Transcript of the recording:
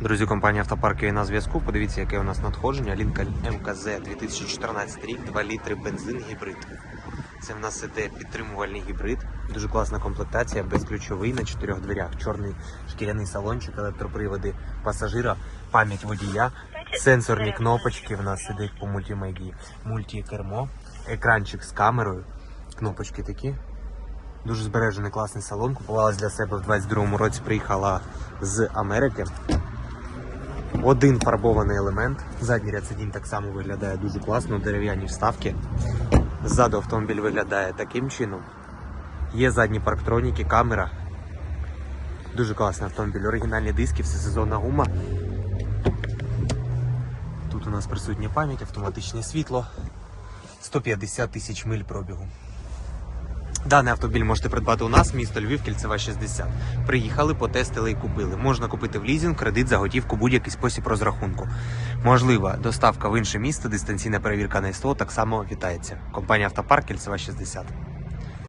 Друзі, компанія Автопарк є на зв'язку. Подивіться, яке у нас надходження. Лінкольн МКЗ 2014 рік, 2 літри бензин гібрид. Це в нас іде підтримувальний гібрид. Дуже класна комплектація, безключовий на чотирьох дверях. Чорний шкіряний салончик, електроприводи пасажира, пам'ять водія, сенсорні кнопочки в нас ідуть по мультимедії, мультикермо, екранчик з камерою, кнопочки такі. Дуже збережений класний салон. Купувалась для себе в 22-му році. Приїхала з Америки. Один фарбований елемент. Задній ряд сидінь так само виглядає дуже класно, дерев'яні вставки. Ззаду автомобіль виглядає таким чином. Є задні парктроніки, камера. Дуже класний автомобіль. Оригінальні диски, всесезонна гума. Тут у нас присутня пам'ять, автоматичне світло. 150 тисяч миль пробігу. Даний автомобіль можете придбати у нас, місто Львів, кільцева 60. Приїхали, потестили і купили. Можна купити в лізінг, кредит за готівку, будь-який спосіб розрахунку. Можлива доставка в інше місто, дистанційна перевірка на СТО так само вітається. Компанія Автопарк, кільцева 60.